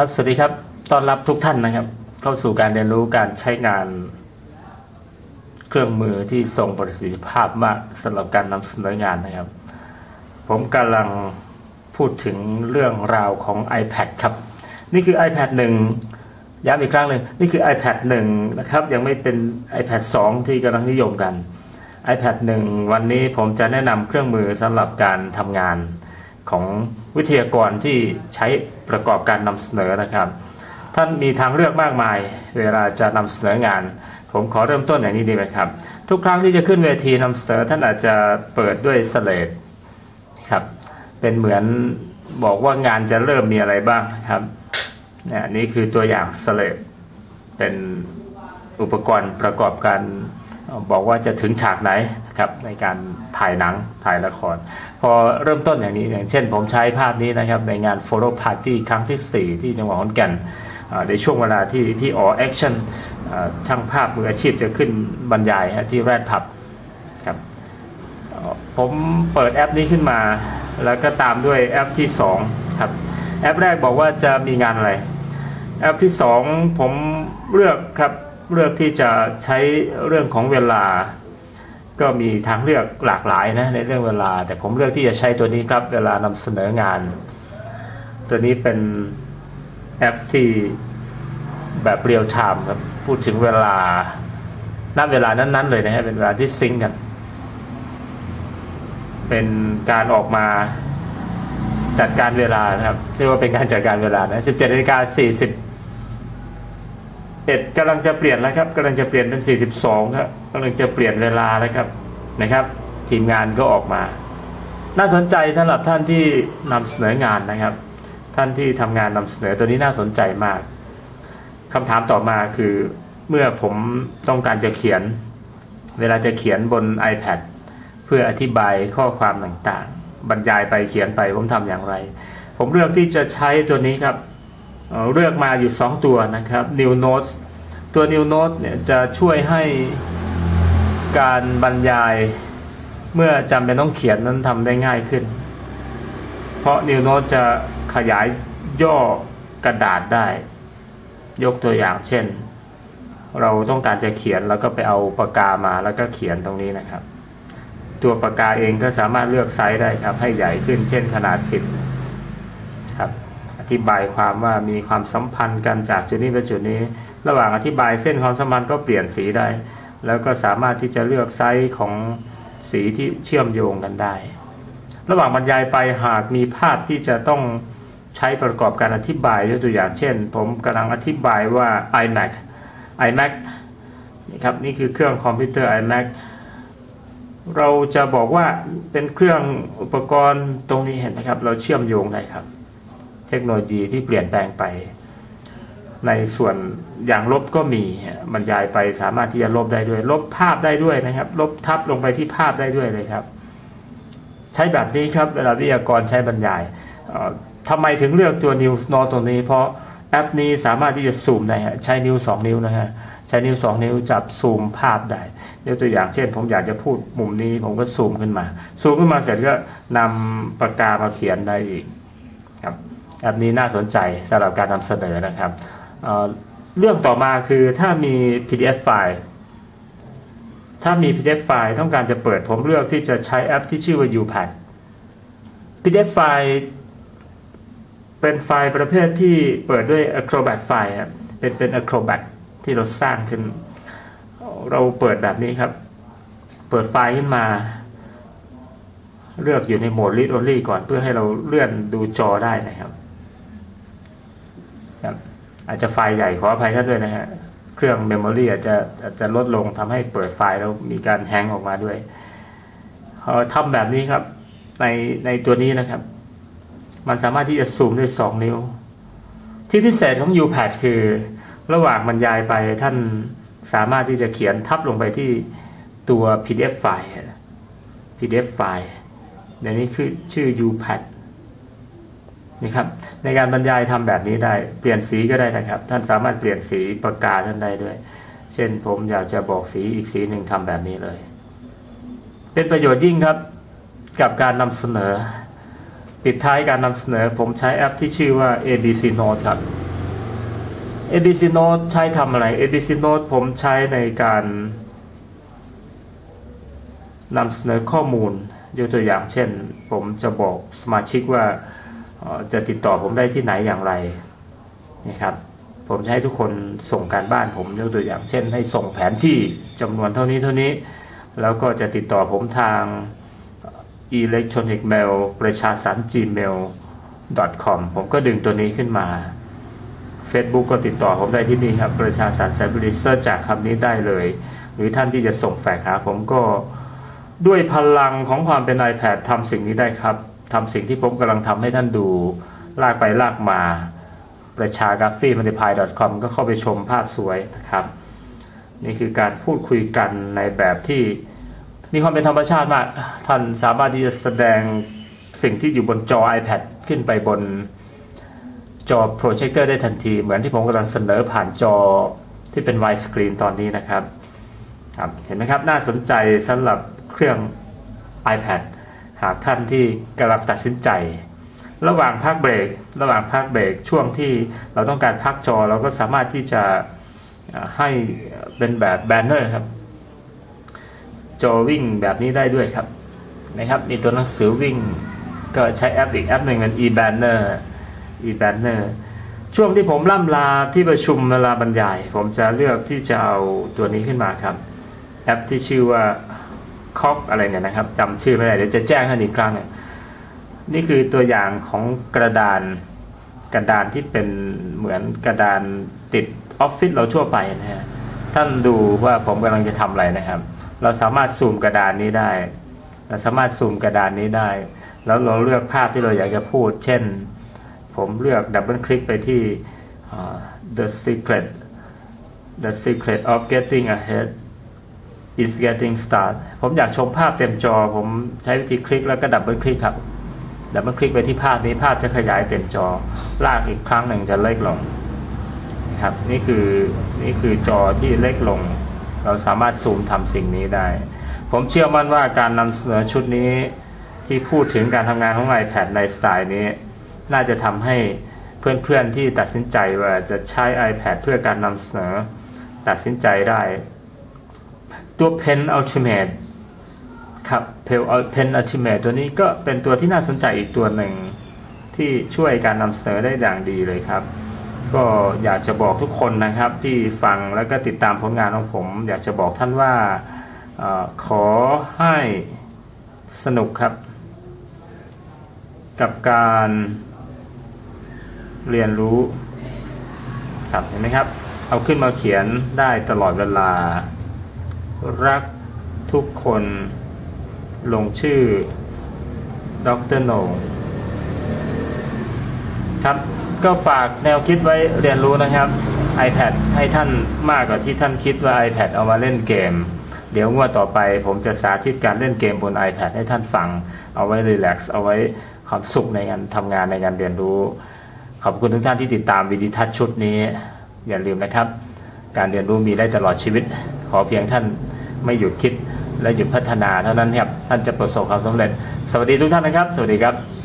ครับ สวัสดีครับ ต้อนรับทุกท่านนะครับ เข้าสู่การเรียนรู้การใช้งาน เครื่องมือที่ทรงประสิทธิภาพมากสำหรับการนำเสนองานนะครับ ผมกำลังพูดถึงเรื่องราวของ iPad ครับ นี่คือ iPad 1 ย้ำอีกครั้งหนึ่งนี่คือ iPad 1 นะครับ ยังไม่เป็น iPad 2 ที่กำลังนิยมกัน iPad 1 วันนี้ผมจะแนะนำเครื่องมือสำหรับการทำงาน ของวิทยากรที่ใช้ประกอบการนำเสนอนะครับ ท่านมีทางเลือกมากมาย เวลาจะนำเสนองาน ผมขอเริ่มต้นอย่างนี้ดีไหมครับ ทุกครั้งที่จะขึ้นเวทีนำเสนอท่านอาจจะเปิดด้วยสเลดครับเป็นเหมือนบอกว่างานจะเริ่มมีอะไรบ้างนะครับเนี่ยนี่คือตัวอย่างสเลดเป็นอุปกรณ์ประกอบการ บอกว่าจะถึงฉากไหนนะครับในการถ่ายหนังถ่ายละคร พอเริ่มต้นอย่างนี้อย่างเช่นผมใช้ภาพนี้นะครับ ในงาน Photo Party ครั้งที่ 4 ที่จังหวัดขอนแก่นในช่วงเวลาที่พี่อ๋อแอคชั่นช่างภาพมืออาชีพจะขึ้นบรรยายที่แรดพับครับผมเปิดแอปนี้ขึ้นมา แล้วก็ตามด้วยแอปที่ 2 ครับ แอปแรกบอกว่าจะมีงานอะไร แอปที่ 2 ผมเลือกครับ เลือกที่จะใช้เรื่องของเวลา ก็มีทางเลือกหลากหลายนะในเรื่องเวลา แต่ผมเลือกที่จะใช้ตัวนี้ครับ เวลานำเสนองาน ตัวนี้เป็นแอปที่แบบเรียวชามครับ พูดถึงเวลาณเวลานั้น ๆ เลยนะฮะเป็นเวลาที่ซิงกัน เป็นการออกมาจัดการเวลานะครับเรียกว่าเป็นการจัดการเวลานะ17นาฬิกา40 เอ็ดกำลังจะเปลี่ยนแล้วครับกำลังจะเปลี่ยนเป็น 42ครับกำลังจะเปลี่ยนเวลาแล้วครับนะครับ ทีมงานก็ออกมา น่าสนใจสำหรับท่านที่นำเสนองานนะครับ ท่านที่ทำงานนำเสนอตัวนี้น่าสนใจมากคำถามต่อมาคือเมื่อผมต้องการจะเขียน เวลาจะเขียนบน iPad เพื่ออธิบายข้อความต่างๆ บรรยายไปเขียนไปผมทำอย่างไร ผมเลือกที่จะใช้ตัวนี้ครับเลือกมาอยู่ 2 ตัวนะครับ New Notes ตัว New Note เนี่ยจะช่วยให้การบรรยายเมื่อจำเป็นต้องเขียนนั้นทำได้ง่ายขึ้น เพราะ New Note จะขยายย่อกระดาษได้ ยกตัวอย่างเช่น เราต้องการจะเขียนแล้วก็ไปเอาปากกามาแล้วก็เขียนตรงนี้นะครับ ตัวปากกาเองก็สามารถเลือกไซส์ได้ครับ ให้ใหญ่ขึ้นเช่นขนาด 10 ครับ อธิบายความว่ามีความสัมพันธ์กันจากจุดนี้ไปจุดนี้ ระหว่างอธิบายเส้นความสัมพันธ์ก็เปลี่ยนสีได้ แล้วก็สามารถที่จะเลือกไซส์ของสีที่เชื่อมโยงกันได้ ระหว่างบรรยายไปหากมีภาพที่จะต้องใช้ประกอบการอธิบายยกตัวอย่างเช่น ผมกำลังอธิบายว่า iMac iMac นี่ครับนี่คือเครื่องคอมพิวเตอร์ iMac เราจะบอกว่าเป็นเครื่องอุปกรณ์ตรงนี้เห็นไหมครับ เราเชื่อมโยงได้ครับ เทคโนโลยีที่เปลี่ยนแปลงไป ในส่วนอย่างลบก็มีบรรยายไปสามารถที่จะลบได้ด้วย ลบภาพได้ด้วยนะครับ ลบทับลงไปที่ภาพได้ด้วยเลยครับ ใช้แบบนี้ครับเวลาวิทยากรใช้บรรยายทำไมถึงเลือกตัว New Note ตัวนี้ เพราะแอปนี้สามารถที่จะซูมได้ใช้นิ้ว 2 นิ้วนะฮะใช้นิ้ว 2 นิ้วจับซูมภาพได้ยกตัวอย่างเช่น ผมอยากจะพูดมุมนี้ผมก็ซูมขึ้นมา ซูมขึ้นมาเสร็จก็นำปากกามาเขียนได้อีกครับแอปนี้น่าสนใจสำหรับการนำเสนอนะครับ เรื่องต่อมาคือถ้ามี PDF ไฟล์ ถ้ามี PDF ไฟล์ต้องการจะเปิดผมเลือกที่จะใช้แอปที่ชื่อว่า UPad PDF ไฟล์ เป็นไฟล์ประเภทที่เปิดด้วย Acrobat ไฟล์ครับเป็นเป็น Acrobat ที่เราสร้างขึ้น เราเปิดแบบนี้ครับ เปิดไฟล์ขึ้นมา เลือกอยู่ในโหมด Read Only ก่อนเพื่อให้เราเลื่อนดูจอได้นะครับ อาจจะไฟล์ใหญ่ขออภัยท่านด้วยนะฮะเครื่องเมมโมรีอาจจะอาจจะลดลงทำให้เปิดไฟล์แล้วมีการแฮงออกมาด้วยทำแบบนี้ครับ ในในตัวนี้นะครับ มันสามารถที่จะซูมด้วย 2 นิ้ว ที่พิเศษของ UPad คือ ระหว่างบรรยายไปท่านสามารถที่จะเขียนทับลงไปที่ตัว PDF ไฟล์ PDF ไฟล์เดี๋ยวนี้คือชื่อ UPad นี่ครับในการบรรยายทำแบบนี้ได้เปลี่ยนสีก็ได้นะครับ ท่านสามารถเปลี่ยนสีปากกาท่านได้ด้วย เช่นผมอยากจะบอกสีอีกสีหนึ่งทำแบบนี้เลย เป็นประโยชน์ยิ่งครับกับการนำเสนอ ปิดท้ายการนำเสนอ ผมใช้แอปที่ชื่อว่า ABC Note ครับ ABC Note ใช้ทำอะไร ABC Note ผมใช้ในการนำเสนอข้อมูลยกตัวอย่างเช่น ผมจะบอกสมาชิกว่า จะติดต่อผมได้ที่ไหนอย่างไรนะครับ ผมจะให้ทุกคนส่งการบ้านผมยกตัวอย่าง เช่น ให้ส่งแผนที่จำนวนเท่านี้เท่านี้ แล้วก็จะติดต่อผมทาง electronic mail ประชาสัน gmail com ผมก็ดึงตัวนี้ขึ้นมา Facebook ก็ติดต่อผมได้ที่นี่ครับ ประชาสันไซบริเซอร์จากคำนี้ได้เลย หรือท่านที่จะส่งแฟกซ์หาผมก็ด้วยพลังของความเป็น iPad ทำสิ่งนี้ได้ครับ ทำสิ่งที่ผมกำลังทำให้ท่านดู ลากไปลากมา ประชากราฟีมันติพาย .com ก็เข้าไปชมภาพสวยนะครับ นี่คือการพูดคุยกันในแบบที่มีความเป็นธรรมชาติมาก ท่านสามารถที่จะแสดงสิ่งที่อยู่บนจอ iPad ขึ้นไปบนจอโปรเจคเตอร์ได้ทันที เหมือนที่ผมกำลังเสนอผ่านจอที่เป็น wide screen ตอนนี้นะครับครับ เห็นไหมครับ น่าสนใจสำหรับเครื่อง iPad หากท่านที่กำลังตัดสินใจ ระหว่างพักเบรก ระหว่างพักเบรกช่วงที่เราต้องการพักจอเราก็สามารถที่จะให้เป็นแบบแบนเนอร์ครับ จอวิ่งแบบนี้ได้ด้วยครับนะครับ มีตัวหนังสือวิ่งก็ใช้แอปอีกแอปหนึ่งเป็น e-banner e-banner ช่วงที่ผมล่ำลาที่ประชุมเวลาบรรยาย ผมจะเลือกที่จะเอาตัวนี้ขึ้นมาครับ แอปที่ชื่อว่า c o อะไรเนี่ยนะครับจำชื่อไม่ได้เดี๋ยวจะแจ้งให้อีกครั้งหนึ่งนี่คือตัวอย่างของกระดานกระดานที่เป็นเหมือนกระดานติดออฟฟิศเราทั่วไปนะฮะท่านดูว่าผมกำลังจะทำอะไรนะครับ เราสามารถซูมกระดานนี้ได้ เราสามารถซูมกระดานนี้ได้ แล้วเราเลือกภาพที่เราอยากจะพูด เช่น ผมเลือกดับเบิลคลิกไปที่ the secret the secret of getting ahead is getting start ผมอยากชมภาพเต็มจอ ผมใช้วิธีคลิกแล้วก็ดับเบิลคลิกครับ ดับเบิลคลิกไปที่ภาพนี้ภาพจะขยายเต็มจอ ลากอีกครั้งหนึ่งจะเล็กลงนะครับนี่คือนี่คือจอที่เล็กลง เราสามารถซูมทำสิ่งนี้ได้ ผมเชื่อมั่นว่าการนำเสนอชุดนี้ ที่พูดถึงการทำงานของ iPad ในสไตล์นี้ น่าจะทำให้เพื่อนๆที่ตัดสินใจว่าจะใช้ iPad เพื่อการนำเสนอ ตัดสินใจได้ ตัว Pen Ultimate ครับ Pen Pen Ultimate ตัวนี้ก็เป็นตัวที่น่าสนใจอีกตัวหนึ่งที่ช่วยการนำเสนอได้อย่างดีเลยครับ ก็อยากจะบอกทุกคนนะครับที่ฟังแล้วก็ติดตามผลงานของผม อยากจะบอกท่านว่าออขอให้สนุกครับ กับการเรียนรู้ครับเห็นไหมครับ เอาขึ้นมาเขียนได้ตลอดเวลา รักทุกคน ลงชื่อดรโหนงครับก็ฝากแนวคิดไว้เรียนรู้นะครับ iPad ให้ท่านมากกว่าที่ท่านคิดว่า iPad เอามาเล่นเกม เดี๋ยวงวดต่อไปผมจะสาธิตการเล่นเกมบน iPad ให้ท่านฟัง เอาไว้รีแลกซ์เอาไว้ความสุขในการทำงานในการเรียนรู้ ขอบคุณทุกท่านที่ติดตามวิดีทัศน์ชุดนี้ อย่าลืมนะครับ การเรียนรู้มีได้ตลอดชีวิต ขอเพียงท่าน ไม่หยุดคิด และหยุดพัฒนาเท่านั้นครับท่านจะประสบความสำเร็จ สวัสดีทุกท่านนะครับ สวัสดีครับ